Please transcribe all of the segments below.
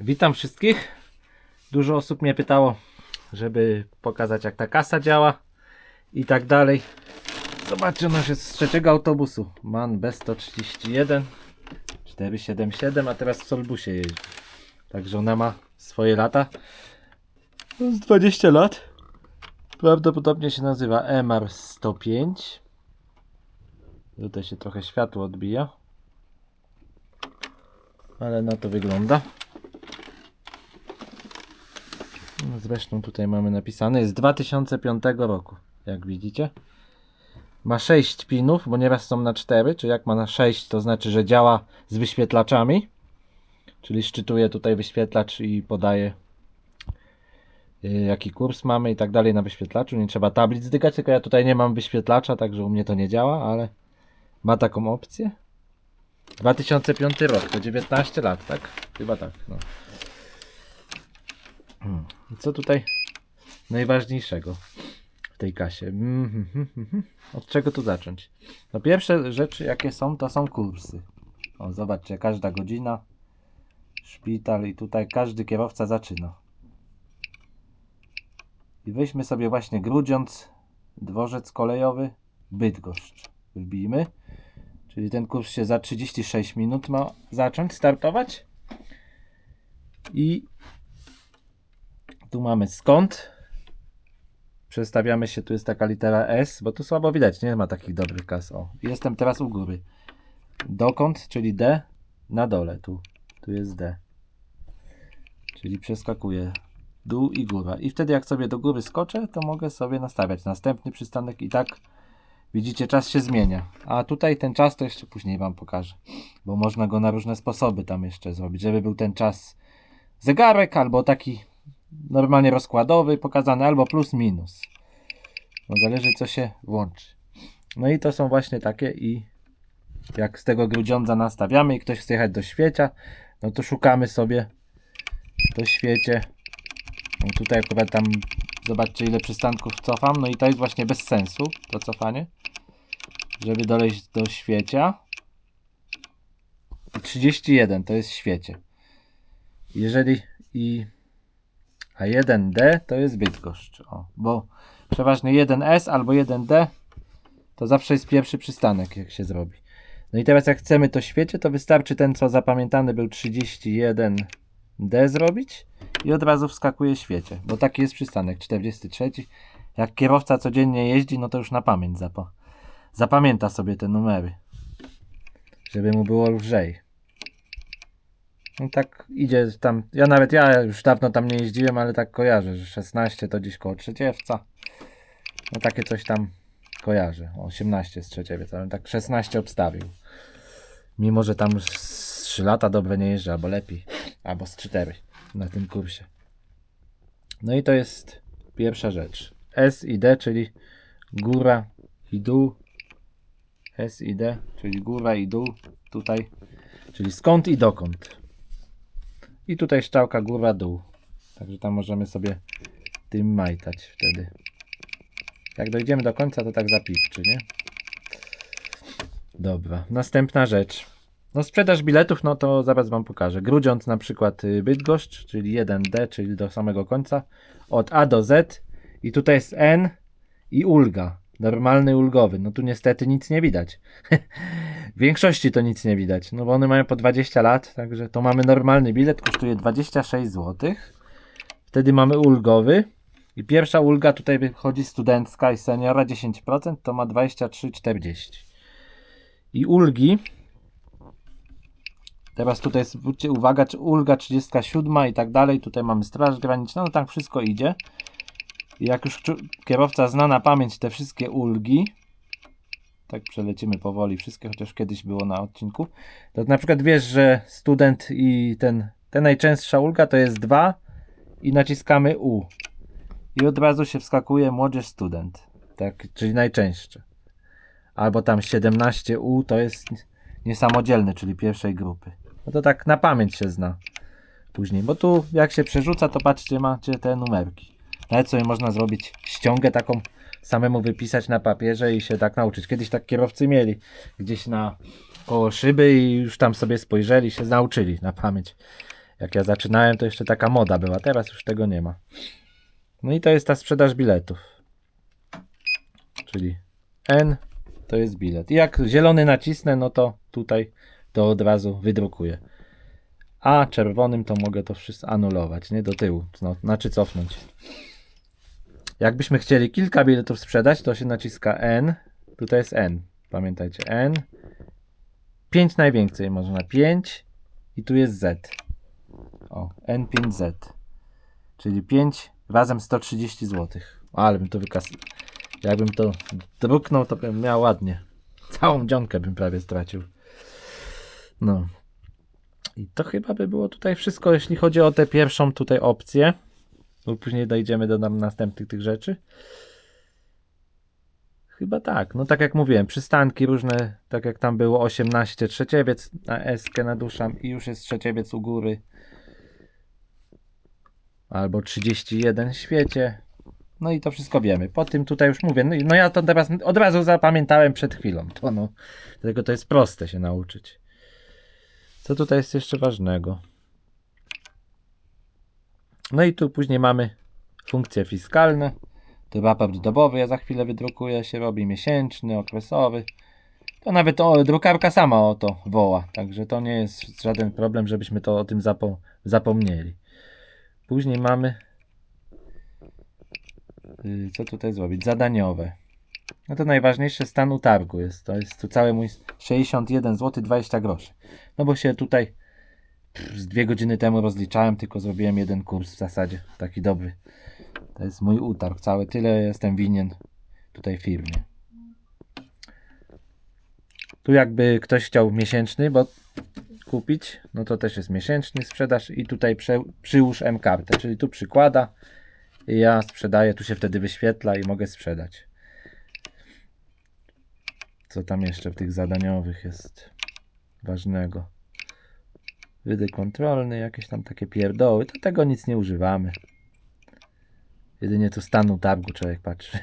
Witam wszystkich. Dużo osób mnie pytało, żeby pokazać jak ta kasa działa i tak dalej. Zobaczcie, ona jest z trzeciego autobusu. MAN B131 477, a teraz w Solbusie jeździ. Także ona ma swoje lata. Z 20 lat. Prawdopodobnie się nazywa MR 105. Tutaj się trochę światło odbija. Ale na to wygląda. No Zresztą tutaj mamy napisane, jest z 2005 roku, jak widzicie. Ma 6 pinów, bo nieraz są na 4, czy jak ma na 6, to znaczy, że działa z wyświetlaczami. Czyli szczytuje tutaj wyświetlacz i podaje y, jaki kurs mamy i tak dalej na wyświetlaczu. Nie trzeba tablic zdygać, tylko ja tutaj nie mam wyświetlacza, także u mnie to nie działa, ale ma taką opcję. 2005 rok, to 19 lat, tak? Chyba tak. No. I co tutaj najważniejszego w tej kasie? Mhm, mhm, mhm. Od czego tu zacząć? No pierwsze rzeczy jakie są, to są kursy. O, zobaczcie, każda godzina, szpital i tutaj każdy kierowca zaczyna. I weźmy sobie właśnie Grudziądz, dworzec kolejowy, Bydgoszcz. Wbijmy. Czyli ten kurs się za 36 minut ma zacząć, startować. I tu mamy skąd. Przestawiamy się, tu jest taka litera S, bo tu słabo widać, nie ma takich dobrych kas. O, jestem teraz u góry. Dokąd, czyli D, na dole tu. Tu jest D. Czyli przeskakuję dół i góra. I wtedy jak sobie do góry skoczę, to mogę sobie nastawiać następny przystanek i tak widzicie, czas się zmienia. A tutaj ten czas to jeszcze później wam pokażę. Bo można go na różne sposoby tam jeszcze zrobić, żeby był ten czas zegarek albo taki normalnie rozkładowy pokazany, albo plus minus. No zależy co się włączy. No i to są właśnie takie i jak z tego grudziądza nastawiamy i ktoś chce jechać do świecia, no to szukamy sobie do świecie. No tutaj akurat tam zobaczcie ile przystanków cofam, no i to jest właśnie bez sensu to cofanie. Żeby dolejść do świecia. I 31 to jest świecie. Jeżeli i a 1D to jest Bydgoszcz. O, bo przeważnie 1S albo 1D to zawsze jest pierwszy przystanek, jak się zrobi. No i teraz jak chcemy to świecie, to wystarczy ten, co zapamiętany był 31D zrobić i od razu wskakuje świecie, bo taki jest przystanek 43. Jak kierowca codziennie jeździ, no to już na pamięć zapa zapamięta sobie te numery, żeby mu było lżej. No tak idzie tam, ja nawet ja już dawno tam nie jeździłem, ale tak kojarzę, że 16 to gdzieś koło Trzeciewca. No takie coś tam kojarzę. 18 z Trzeciewiec, ale tak 16 obstawił. Mimo, że tam z 3 lata dobre nie jeżdżę, albo lepiej, albo z 4 na tym kursie. No i to jest pierwsza rzecz. S i D, czyli góra i dół. S i D, czyli góra i dół. Tutaj, czyli skąd i dokąd. I tutaj szczałka góra dół. Także tam możemy sobie tym majtać wtedy. Jak dojdziemy do końca, to tak zapipczy, nie? Dobra, następna rzecz. No sprzedaż biletów, no to zaraz wam pokażę. Grudziądz na przykład y, Bydgoszcz, czyli 1D, czyli do samego końca. Od A do Z. I tutaj jest N i ulga. Normalny ulgowy. No tu niestety nic nie widać. w większości to nic nie widać. No bo one mają po 20 lat, także to mamy normalny bilet, kosztuje 26 zł. Wtedy mamy ulgowy. I pierwsza ulga tutaj wychodzi studencka i seniora 10%, to ma 23,40. I ulgi Teraz tutaj zwróćcie uwagę, czy ulga 37 i tak dalej. Tutaj mamy straż graniczną, no tak wszystko idzie. Jak już kierowca zna na pamięć te wszystkie ulgi, tak przelecimy powoli wszystkie, chociaż kiedyś było na odcinku, to na przykład wiesz, że student i ten, ten najczęstsza ulga to jest 2 i naciskamy U. I od razu się wskakuje młodzież student, tak, czyli najczęstsze. Albo tam 17U to jest niesamodzielny, czyli pierwszej grupy. No to tak na pamięć się zna później, bo tu jak się przerzuca, to patrzcie, macie te numerki. Nawet sobie można zrobić ściągę taką, samemu wypisać na papierze i się tak nauczyć. Kiedyś tak kierowcy mieli gdzieś na koło szyby i już tam sobie spojrzeli, się nauczyli na pamięć. Jak ja zaczynałem, to jeszcze taka moda była, teraz już tego nie ma. No i to jest ta sprzedaż biletów. Czyli N to jest bilet. I jak zielony nacisnę, no to tutaj to od razu wydrukuję. A czerwonym to mogę to wszystko anulować, nie do tyłu, no, znaczy cofnąć. Jakbyśmy chcieli kilka biletów sprzedać, to się naciska N. Tutaj jest N. Pamiętajcie, N. 5 najwięcej można. 5 i tu jest Z. O, N5Z. Czyli 5 razem 130 zł. Ale bym to wykaz... Jakbym to druknął, to bym miał ładnie. Całą dzionkę bym prawie stracił. No. I to chyba by było tutaj wszystko, jeśli chodzi o tę pierwszą tutaj opcję. Bo później dojdziemy do nam następnych tych rzeczy. Chyba tak. No tak jak mówiłem, przystanki różne, tak jak tam było 18 trzeciewiec na eskę naduszam i już jest trzeciewiec u góry. Albo 31 w świecie. No i to wszystko wiemy. Po tym tutaj już mówię, no, no ja to teraz od razu zapamiętałem przed chwilą. To no, dlatego to jest proste się nauczyć. Co tutaj jest jeszcze ważnego? No i tu później mamy funkcje fiskalne. To raport dobowy, ja za chwilę wydrukuję, się robi miesięczny, okresowy. To nawet o, drukarka sama o to woła, także to nie jest żaden problem, żebyśmy to o tym zapo zapomnieli. Później mamy yy, co tutaj zrobić? Zadaniowe. No to najważniejsze stan utargu jest. To jest tu cały mój 61 zł 20 groszy. No bo się tutaj z dwie godziny temu rozliczałem, tylko zrobiłem jeden kurs w zasadzie, taki dobry. To jest mój utarg cały. Tyle jestem winien tutaj firmie. Tu jakby ktoś chciał miesięczny, bo kupić, no to też jest miesięczny sprzedaż i tutaj prze, przyłóż M-kartę, czyli tu przykłada i ja sprzedaję, tu się wtedy wyświetla i mogę sprzedać. Co tam jeszcze w tych zadaniowych jest ważnego? Wydech kontrolny, jakieś tam takie pierdoły, to tego nic nie używamy. Jedynie tu stanu targu człowiek patrzy.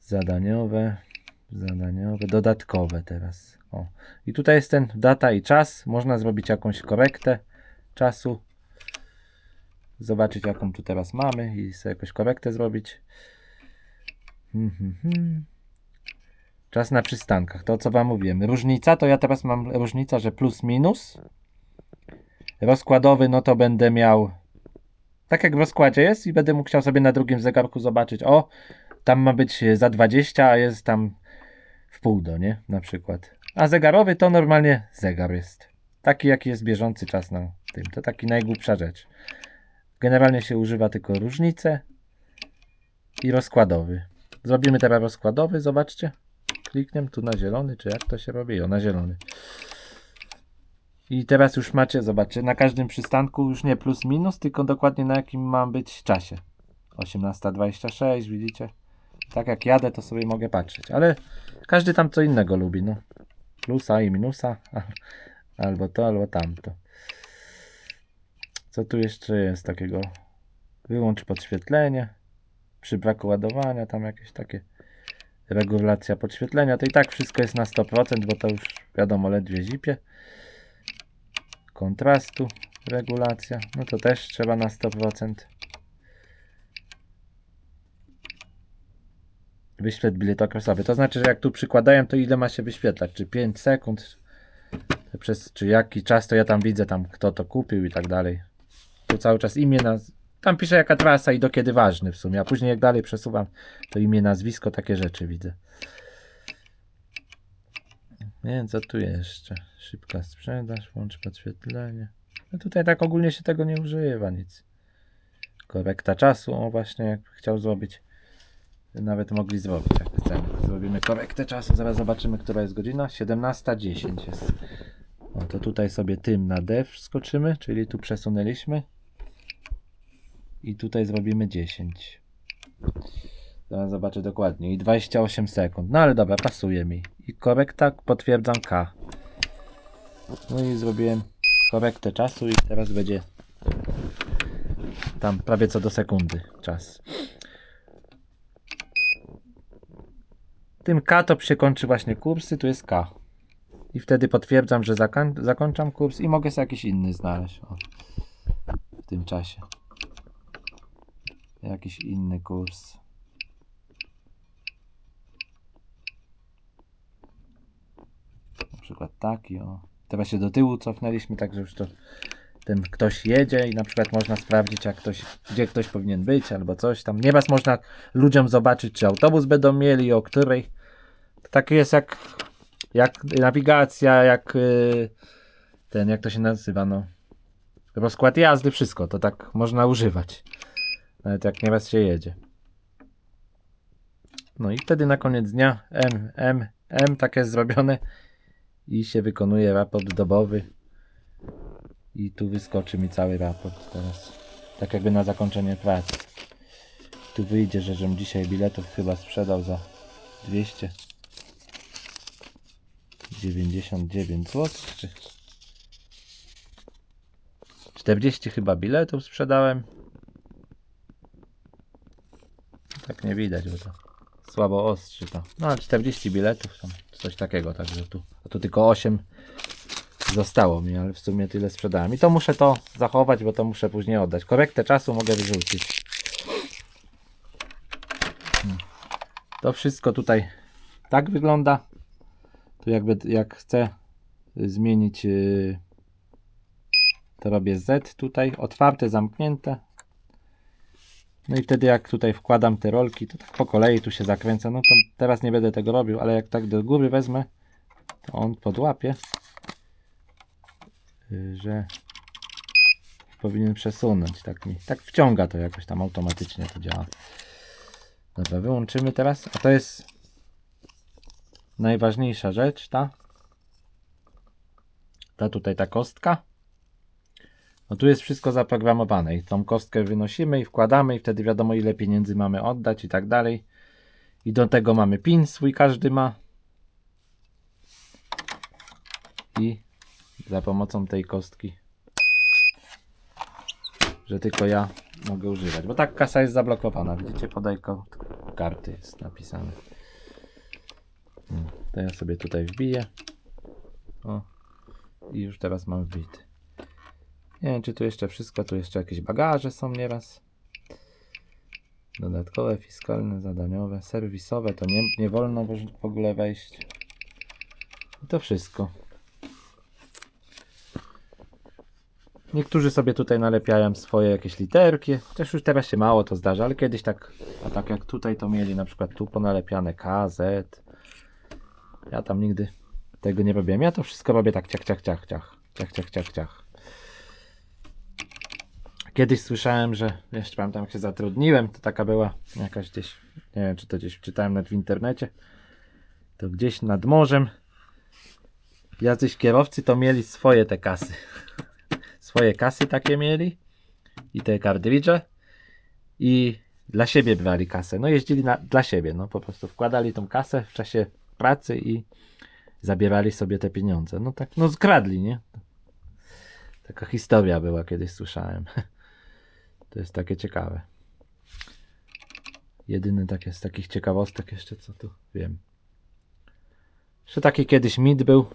Zadaniowe, zadaniowe, dodatkowe teraz. O. I tutaj jest ten data i czas. Można zrobić jakąś korektę czasu. Zobaczyć jaką tu teraz mamy i sobie jakąś korektę zrobić. Hmm, hmm, hmm. Czas na przystankach. To co wam mówiłem. Różnica to ja teraz mam różnica, że plus minus. Rozkładowy no to będę miał tak jak w rozkładzie jest i będę mógł sobie na drugim zegarku zobaczyć, o, tam ma być za 20, a jest tam w pół do, nie? Na przykład. A zegarowy to normalnie zegar jest. Taki jaki jest bieżący czas na tym. To taki najgłupsza rzecz. Generalnie się używa tylko różnice i rozkładowy. Zrobimy teraz rozkładowy, zobaczcie. Kliknę tu na zielony, czy jak to się robi? O, na zielony. I teraz już macie, zobaczcie, na każdym przystanku już nie plus minus, tylko dokładnie na jakim mam być czasie. 18.26, widzicie? Tak jak jadę, to sobie mogę patrzeć, ale każdy tam co innego lubi, no. Plusa i minusa, albo to, albo tamto. Co tu jeszcze jest takiego? Wyłącz podświetlenie. Przy braku ładowania, tam jakieś takie regulacja podświetlenia. To i tak wszystko jest na 100%, bo to już wiadomo, ledwie zipie kontrastu, regulacja, no to też trzeba na 100%. Wyświetl bilet okresowy, to znaczy, że jak tu przykładają, to ile ma się wyświetlać, czy 5 sekund, to przez, czy jaki czas, to ja tam widzę tam, kto to kupił i tak dalej. Tu cały czas imię, naz... tam pisze jaka trasa i do kiedy ważny w sumie, a później jak dalej przesuwam, to imię, nazwisko, takie rzeczy widzę. Nie co tu jeszcze. Szybka sprzedaż, włącz podświetlenie. No tutaj tak ogólnie się tego nie używa nic. Korekta czasu, o właśnie, jak chciał zrobić. Nawet mogli zrobić, jak chcemy. Zrobimy korektę czasu, zaraz zobaczymy, która jest godzina. 17.10 jest. O, to tutaj sobie tym na D skoczymy, czyli tu przesunęliśmy. I tutaj zrobimy 10. Zaraz zobaczę dokładnie. I 28 sekund. No ale dobra, pasuje mi. I korekta, potwierdzam K. No i zrobiłem korektę czasu i teraz będzie tam prawie co do sekundy czas. Tym K to się kończy właśnie kursy, tu jest K. I wtedy potwierdzam, że zakoń, zakończam kurs i mogę sobie jakiś inny znaleźć. O, w tym czasie. Jakiś inny kurs. Na przykład taki, o. Teraz się do tyłu cofnęliśmy, także już to ten ktoś jedzie i na przykład można sprawdzić, jak ktoś, gdzie ktoś powinien być albo coś tam. Nieraz można ludziom zobaczyć, czy autobus będą mieli, o której. Tak jest jak, jak nawigacja, jak y, ten, jak to się nazywa, no. Rozkład jazdy, wszystko, to tak można używać. Nawet jak nieraz się jedzie. No i wtedy na koniec dnia M, M, M tak jest zrobione i się wykonuje raport dobowy. I tu wyskoczy mi cały raport teraz. Tak jakby na zakończenie pracy. Tu wyjdzie, że żem dzisiaj biletów chyba sprzedał za 299 zł. Czy 40 chyba biletów sprzedałem. Tak nie widać, bo to słabo ostrzy to. No ale 40 biletów tam, coś takiego, także tu, a tu tylko 8 zostało mi, ale w sumie tyle sprzedałem. I to muszę to zachować, bo to muszę później oddać. Korektę czasu mogę wyrzucić. Hmm. To wszystko tutaj tak wygląda. Tu jakby jak chcę zmienić yy, to robię Z tutaj, otwarte, zamknięte. No i wtedy jak tutaj wkładam te rolki, to tak po kolei tu się zakręca. No to teraz nie będę tego robił, ale jak tak do góry wezmę, to on podłapie, y, że powinien przesunąć. Tak mi, tak wciąga to jakoś tam automatycznie to działa. Dobra, wyłączymy teraz. A to jest najważniejsza rzecz, ta. Ta tutaj ta kostka. No tu jest wszystko zaprogramowane i tą kostkę wynosimy i wkładamy i wtedy wiadomo ile pieniędzy mamy oddać i tak dalej. I do tego mamy pin swój każdy ma. I za pomocą tej kostki, że tylko ja mogę używać. Bo tak kasa jest zablokowana. Widzicie, podaj karty jest napisane. Hmm, To ja sobie tutaj wbiję. O. I już teraz mam wbity. Nie wiem, czy tu jeszcze wszystko, tu jeszcze jakieś bagaże są nieraz. Dodatkowe, fiskalne, zadaniowe, serwisowe, to nie, nie wolno w- ogóle wejść. I to wszystko. Niektórzy sobie tutaj nalepiają swoje jakieś literki, też już teraz się mało to zdarza, ale kiedyś tak, a tak jak tutaj to mieli na przykład tu ponalepiane K, Z. Ja tam nigdy tego nie robiłem. Ja to wszystko robię tak ciach, ciach, ciach, ciach, ciach, ciach, ciach, ciach. Kiedyś słyszałem, że jeszcze pamiętam jak się zatrudniłem, to taka była jakaś gdzieś, nie wiem czy to gdzieś czytałem nawet w internecie, to gdzieś nad morzem jacyś kierowcy to mieli swoje te kasy. Swoje kasy takie mieli i te kartridże i dla siebie brali kasę. No jeździli na, dla siebie, no po prostu wkładali tą kasę w czasie pracy i zabierali sobie te pieniądze. No tak, no skradli, nie? Taka historia była, kiedyś słyszałem. To jest takie ciekawe. Jedyny takie z takich ciekawostek jeszcze co tu wiem. Jeszcze taki kiedyś mit był.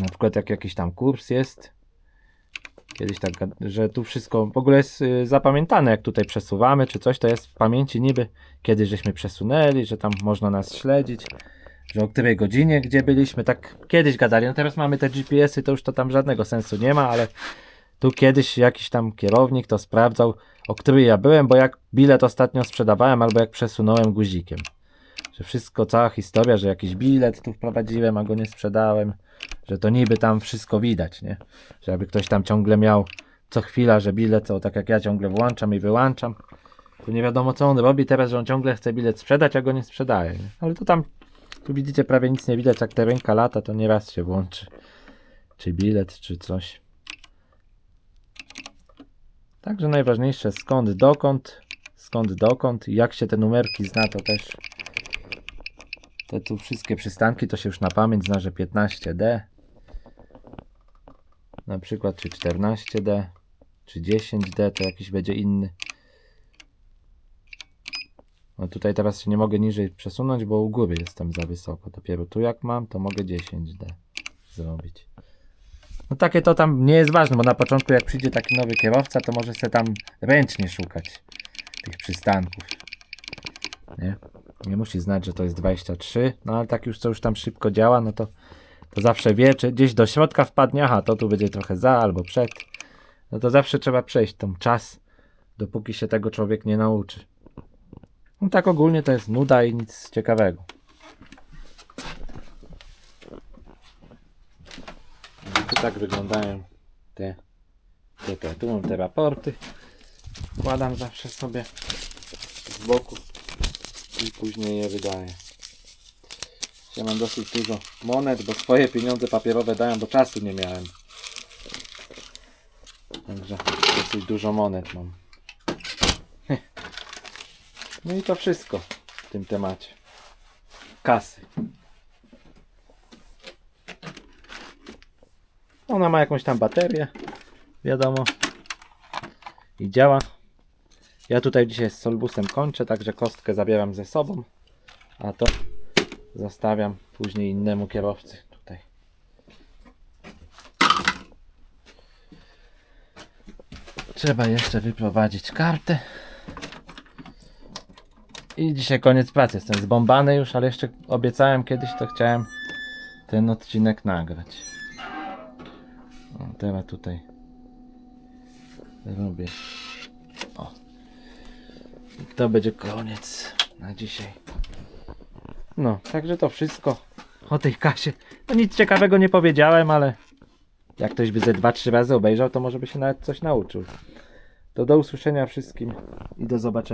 Na przykład jak jakiś tam kurs jest. Kiedyś tak, że tu wszystko w ogóle jest y, zapamiętane, jak tutaj przesuwamy czy coś, to jest w pamięci niby kiedy żeśmy przesunęli, że tam można nas śledzić, że o której godzinie, gdzie byliśmy, tak kiedyś gadali. No teraz mamy te GPS-y, to już to tam żadnego sensu nie ma, ale tu kiedyś jakiś tam kierownik to sprawdzał, o której ja byłem, bo jak bilet ostatnio sprzedawałem, albo jak przesunąłem guzikiem. Że wszystko, cała historia, że jakiś bilet tu wprowadziłem, a go nie sprzedałem, że to niby tam wszystko widać, nie? Że jakby ktoś tam ciągle miał co chwila, że bilet, to tak jak ja ciągle włączam i wyłączam, to nie wiadomo co on robi teraz, że on ciągle chce bilet sprzedać, a go nie sprzedaje. Nie? Ale to tam, tu widzicie, prawie nic nie widać, jak ta ręka lata, to nieraz się włączy. Czy bilet, czy coś. Także najważniejsze skąd, dokąd, skąd, dokąd jak się te numerki zna, to też te tu wszystkie przystanki to się już na pamięć zna, że 15D na przykład, czy 14D, czy 10D, to jakiś będzie inny. No tutaj teraz się nie mogę niżej przesunąć, bo u góry jestem za wysoko. Dopiero tu jak mam, to mogę 10D. zrobić. No takie to tam nie jest ważne, bo na początku jak przyjdzie taki nowy kierowca, to może sobie tam ręcznie szukać tych przystanków. Nie? Nie musi znać, że to jest 23, no ale tak już co już tam szybko działa, no to, to zawsze wie, czy gdzieś do środka wpadnie, aha, to tu będzie trochę za albo przed. No to zawsze trzeba przejść tą czas, dopóki się tego człowiek nie nauczy. No tak ogólnie to jest nuda i nic ciekawego. Tu tak wyglądają te, te, te. Tu mam te raporty. Wkładam zawsze sobie z boku i później je wydaję. Ja mam dosyć dużo monet, bo swoje pieniądze papierowe dałem, bo czasu nie miałem. Także dosyć dużo monet mam. No i to wszystko w tym temacie. Kasy. Ona ma jakąś tam baterię, wiadomo. I działa. Ja tutaj dzisiaj z Solbusem kończę, także kostkę zabieram ze sobą, a to zostawiam później innemu kierowcy tutaj. Trzeba jeszcze wyprowadzić kartę. I dzisiaj koniec pracy. Jestem zbombany już, ale jeszcze obiecałem kiedyś, to chciałem ten odcinek nagrać. O, teraz tutaj robię. O. I to będzie koniec na dzisiaj. No, także to wszystko o tej kasie. No nic ciekawego nie powiedziałem, ale jak ktoś by ze 2-3 razy obejrzał, to może by się nawet coś nauczył. To do usłyszenia wszystkim i do zobaczenia.